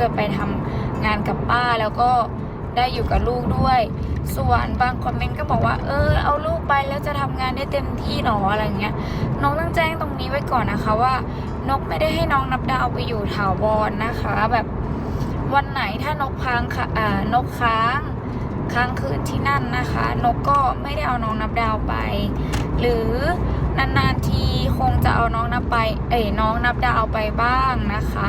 จะไปทำงานกับป้าแล้วก็ได้อยู่กับลูกด้วย ส่วนบางคอมเมนต์ก็บอกว่า เออ เอาลูกไปแล้วจะทำงานได้เต็มที่หรออะไรเงี้ยน้องต้องแจ้งตรงนี้ไว้ก่อนนะคะว่า นกไม่ได้ให้น้องนับดาวไปอยู่ถาวรนะคะ แบบวันไหนถ้านกพังค่ะนกค้างค้างคืนที่นั่นนะคะ นกก็ไม่ได้เอาน้องนับดาวไป หรือนานๆทีคงจะเอาน้องนับไป เอ้ยน้องนับดาวไปบ้างนะคะ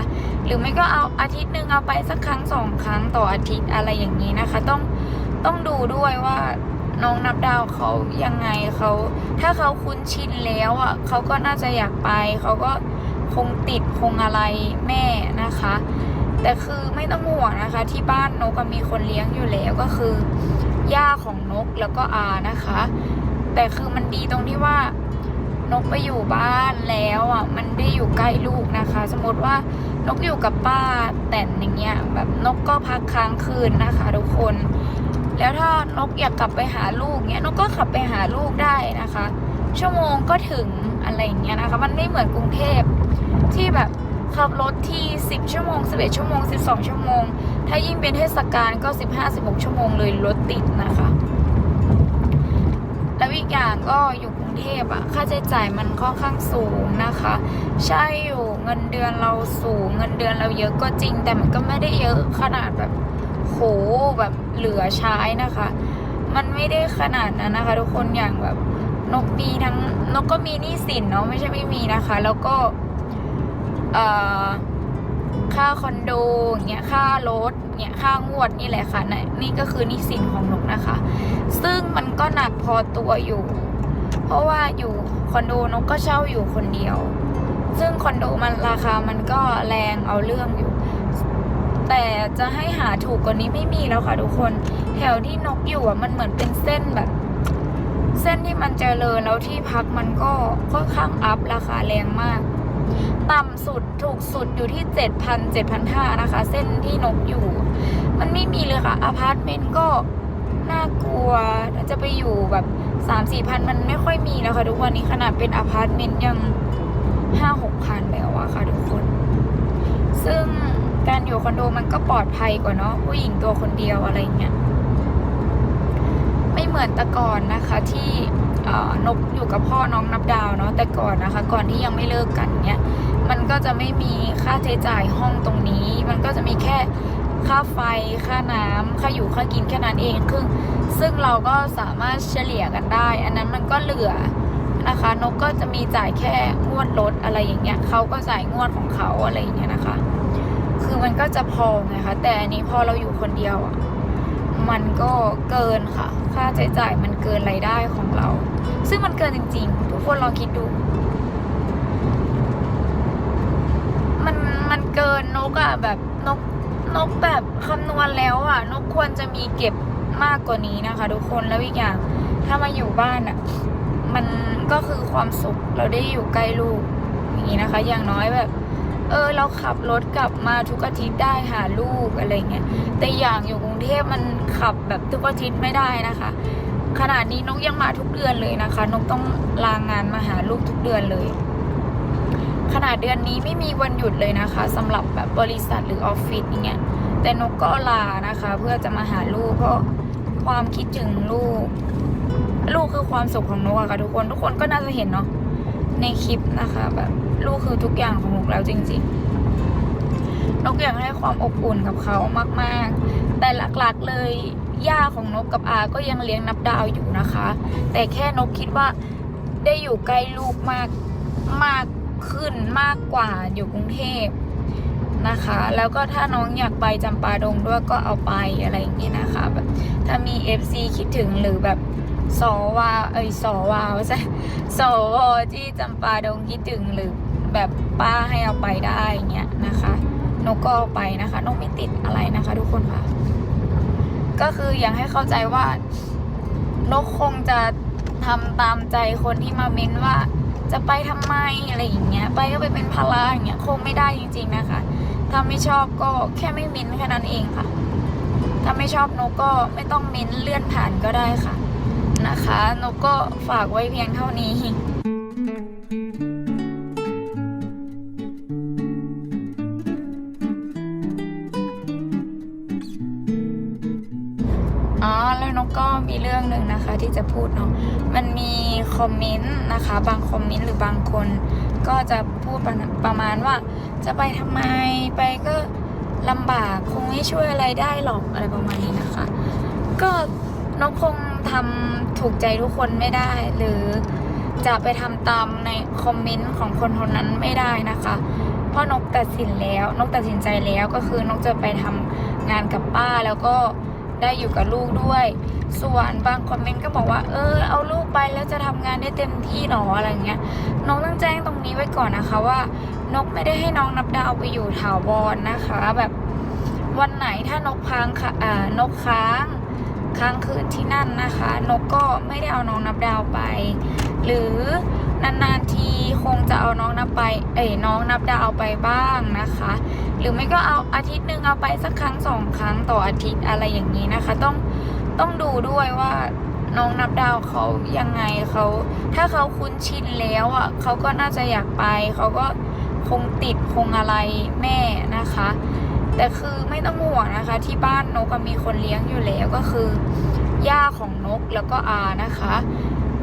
หรือไม่ก็เอาอาทิตย์หนึ่งเอาไปสักครั้งสองครั้งต่ออาทิตย์อะไรอย่างนี้นะคะ ต้องต้องดูด้วยว่าน้องนับดาวเขายังไงเขาถ้าเขาคุ้นชินแล้วอะเขาก็น่าจะอยากไปเขาก็คงติดคงอะไรแม่นะคะ แต่คือไม่ต้องห่วงนะคะ ที่บ้านนกมีคนเลี้ยงอยู่แล้วก็คือย่าของนกแล้วก็อานะคะ แต่คือมันดีตรงที่ว่า นกไปอยู่บ้านแล้วอะมันได้อยู่ใกล้ลูกนะคะ สมมติว่านกอยู่กับป้าแต่นอย่างเงี้ยแบบนกก็พักค้างคืนนะคะ ทุกคน แล้วถ้านกอยากกลับไปหาลูกเนี้ยนกก็ขับไปหาลูกได้นะคะ ชั่วโมงก็ถึงอะไรอย่างเงี้ยนะคะ มันไม่เหมือนกรุงเทพที่แบบขับรถที่ 10 ชั่วโมง 11 ชั่วโมง 12 ชั่วโมง ถ้ายิ่งเป็นเทศกาลก็ 15-16 ชั่วโมงเลยรถติดนะคะ แล้วอีกอย่างก็อยู่ เทพอะค่าใช้จ่ายมันค่อนข้างสูงนะคะ ใช่อยู่เงินเดือนเราสูง เงินเดือนเราเยอะก็จริง แต่มันก็ไม่ได้เยอะขนาดแบบโหแบบเหลือใช้นะคะ มันไม่ได้ขนาดนั้นนะคะ ทุกคนอย่างแบบนกมีทั้งนกก็มีหนี้สินเนาะไม่ใช่ไม่มีนะคะ แล้วก็เอ่อค่าคอนโดเงี้ยค่ารถเนี่ยค่างวดนี่แหละค่ะนะนี่ก็คือหนี้สินของนกนะคะ ซึ่งมันก็หนักพอตัวอยู่ เพราะว่าอยู่คอนโดนกก็เช่าอยู่คนเดียว ซึ่งคอนโดมันราคามันก็แรงเอาเรื่องอยู่ แต่จะให้หาถูกกว่านี้ไม่มีแล้วค่ะทุกคน แถวที่นกอยู่อะมันเหมือนเป็นเส้นแบบ เส้นที่มันเจริญแล้วที่พักมันก็ค่อนข้างอัพราคาแรงมาก ต่ำสุดถูกสุดอยู่ที่เจ็ดพันเจ็ดพันห้านะคะ เส้นที่นกอยู่ มันไม่มีเลยค่ะอพาร์ตเมนต์ก็ น่ากลัวถ้าจะไปอยู่แบบสามสี่พันมันไม่ค่อยมีแล้วค่ะทุกวันนี้ขนาดเป็นอพาร์ตเมนต์ยังห้าหกพันแล้วอะค่ะทุกคน ซึ่งการอยู่คอนโดมันก็ปลอดภัยกว่าเนาะผู้หญิงตัวคนเดียวอะไรเงี้ยไม่เหมือนแต่ก่อนนะคะที่นกอยู่กับพ่อน้องนับดาวเนาะแต่ก่อนนะคะ ก่อนที่ยังไม่เลิกกันเนี้ยมันก็จะไม่มีค่าใช้จ่ายห้องตรงนี้ มันก็จะมีแค่ ค่าไฟค่าน้ำค่าอยู่ค่ากินแค่นั้นเองคือซึ่งเราก็สามารถเฉลี่ยกันได้ อันนั้นมันก็เหลือนะคะ นกก็จะมีจ่ายแค่งวดรถอะไรอย่างเงี้ยเขาก็จ่ายงวดของเขาอะไรอย่างเงี้ยนะคะ คือมันก็จะพอไงคะแต่อันนี้พอเราอยู่คนเดียวอะมันก็เกินค่ะ ค่าใช้จ่ายมันเกินรายได้ของเรา ซึ่งมันเกินจริง ๆ ทุกคนลองคิดดู มันมันเกินนกอะแบบนก นกแบบคำนวณแล้วอะ นกควรจะมีเก็บมากกว่านี้นะคะ ทุกคนแล้วอีกอย่าง ถ้ามาอยู่บ้านอะ มันก็คือความสุขเราได้อยู่ใกล้ลูกอย่างนี้นะคะ อย่างน้อยแบบ เออ เราขับรถกลับมาทุกอาทิตย์ได้หาลูกอะไรเงี้ยแต่อย่างอยู่กรุงเทพมันขับแบบทุกอาทิตย์ไม่ได้นะคะ ขนาดนี้นกยังมาทุกเดือนเลยนะคะ นกต้องลางงานมาหาลูกทุกเดือนเลย ขนาดเดือนนี้ไม่มีวันหยุดเลยนะคะสำหรับแบบบริษัทหรือออฟฟิศอย่างเงี้ยแต่นกก็ลานะคะ เพื่อจะมาหาลูกเพราะความคิดถึงลูก ลูกคือความสุขของนกอะค่ะทุกคน ทุกคนก็น่าจะเห็นเนาะในคลิปนะคะแบบลูกคือทุกอย่างของนกแล้วจริง ๆ นกอยากให้ความอบอุ่นกับเขามากๆ แต่หลักๆเลยย่าของนกกับอาก็ยังเลี้ยงนับดาวอยู่นะคะ แต่แค่นกคิดว่าได้อยู่ใกล้ลูกมากมาก ขึ้นมากกว่าอยู่กรุงเทพนะคะ แล้วก็ถ้าน้องอยากไปจำปาดงด้วยก็เอาไปอะไรอย่างเงี้ยนะคะแบบถ้ามี FC คิดถึงหรือแบบสวาเอ้ยสวาใช่สวที่จำปาดงคิดถึงหรือแบบป้าให้เอาไปได้เงี้ยนะคะนกก็เอาไปนะคะนกไม่ติดอะไรนะคะ ทุกคนค่ะ ก็คืออยากให้เข้าใจว่านกคงจะทำตามใจคนที่มาเม้นว่า จะไปทำไมอะไรอย่างเงี้ยไปก็ไปเป็นภาระอย่างเงี้ยคงไม่ได้จริง ๆ นะคะถ้าไม่ชอบก็แค่ไม่เม้นแค่นั้นเองค่ะ ถ้าไม่ชอบนกก็ไม่ต้องเม้นเลื่อนผ่านก็ได้ค่ะนะคะนกก็ฝากไว้เพียงเท่านี้ มีเรื่องหนึ่งนะคะที่จะพูดเนาะมันมีคอมเมนต์นะคะ บางคอมเมนต์หรือบางคน ก็จะพูดประประมาณว่า จะไปทำไมไปก็ลำบากคงไม่ช่วยอะไรได้หรอกอะไรประมาณนี้นะคะ ก็นกคงทำถูกใจทุกคนไม่ได้ หรือจะไปทำตามในคอมเมนต์ของคนคนนั้นไม่ได้นะคะเพราะนกตัดสินแล้วนกตัดสินใจแล้วก็คือนกจะไปทำงานกับป้าแล้วก็ ได้อยู่กับลูกด้วย ส่วนบางคอมเมนต์ก็บอกว่า เออ เอาลูกไปแล้วจะทำงานได้เต็มที่หนออะไรเงี้ยน้องต้องแจ้งตรงนี้ไว้ก่อนนะคะว่านกไม่ได้ให้น้องนับดาวไปอยู่ถาวรนะคะ แบบวันไหนถ้านกค้างค่ะนกค้างค้างคืนที่นั่นนะคะ นกก็ไม่ได้เอาน้องนับดาวไป หรือนานๆทีคงจะเอาน้องนับไป เอ้ยน้องนับดาวไปบ้างนะคะ หรือไม่ก็เอาอาทิตย์หนึ่งเอาไปสักครั้งสองครั้งต่ออาทิตย์อะไรอย่างนี้นะคะ ต้องต้องดูด้วยว่าน้องนับดาวเขายังไงเขาถ้าเขาคุ้นชินแล้วอะเขาก็น่าจะอยากไปเขาก็คงติดคงอะไรแม่นะคะ แต่คือไม่ต้องห่วงนะคะ ที่บ้านนกมีคนเลี้ยงอยู่แล้วก็คือย่าของนกแล้วก็อานะคะ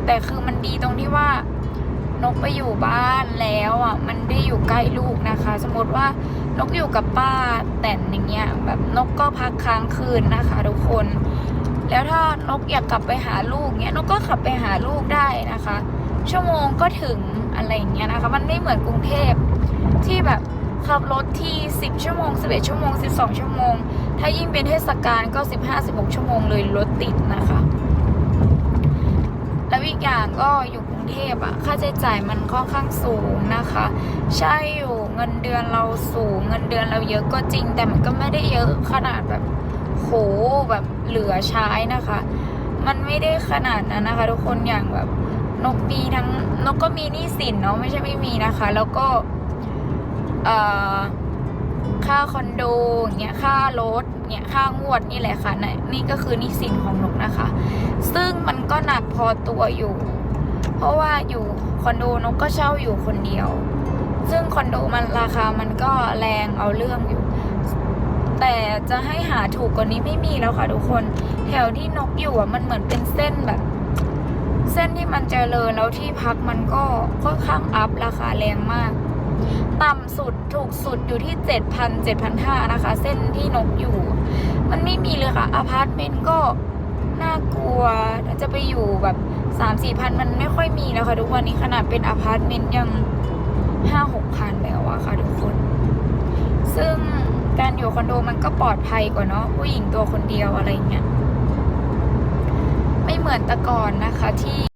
แต่คือมันดีตรงที่ว่านกไปอยู่บ้านแล้วอะ มันได้อยู่ใกล้ลูกนะคะ สมมติว่านกอยู่กับป้าแต่นอย่างเงี้ย แบบนกก็พักค้างคืนนะคะทุกคน แล้วถ้านกอยากกลับไปหาลูกเงี้ยนกก็ขับไปหาลูกได้นะคะ ชั่วโมงก็ถึงอะไรอย่างเงี้ยนะคะ มันไม่เหมือนกรุงเทพที่แบบขับรถที่ 10 ชั่วโมง 11 ชั่วโมง 12 ชั่วโมง ถ้ายิ่งเป็นเทศกาลก็ 15-16 ชั่วโมงเลยรถติดนะคะ อย่างก็อยู่กรุงเทพอะค่าใช้จ่ายมันค่อนข้างสูงนะคะ ใช่อยู่เงินเดือนเราสูง เงินเดือนเราเยอะก็จริง แต่มันก็ไม่ได้เยอะขนาดแบบโหแบบเหลือใช้นะคะ มันไม่ได้ขนาดนั้นนะคะ ทุกคนอย่างแบบนกมีทั้งนกก็มีหนี้สินเนาะไม่ใช่ไม่มีนะคะ แล้วก็เอ่อ ค่าคอนโดเงี้ยค่ารถเนี่ยค่างวดนี่แหละค่ะนี่ยนี่ก็คือนี้สินของนกนะคะ ซึ่งมันก็หนักพอตัวอยู่ เพราะว่าอยู่คอนโดนกก็เช่าอยู่คนเดียว ซึ่งคอนโดมันราคามันก็แรงเอาเรื่องอยู่ แต่จะให้หาถูกกว่านี้ไม่มีแล้วค่ะทุกคน แถวที่นกอยู่อะมันเหมือนเป็นเส้นแบบ เส้นที่มันเจริญแล้วที่พักมันก็ค่อนข้างอัพราคาแรงมาก ต่ำสุดถูกสุดอยู่ที่เจ็ดพันเจ็ดพันห้านะคะ เส้นที่นกอยู่ มันไม่มีเลยค่ะอพาร์ตเมนต์ก็น่ากลัวถ้าจะไปอยู่แบบสามสี่พันมันไม่ค่อยมีแล้วค่ะ ทุกวันนี้ขนาดเป็นอพาร์ตเมนต์ยังห้าหกพันแล้วอะค่ะทุกคน ซึ่งการอยู่คอนโดมันก็ปลอดภัยกว่าเนาะผู้หญิงตัวคนเดียวอะไรเงี้ยไม่เหมือนแต่ก่อนนะคะที่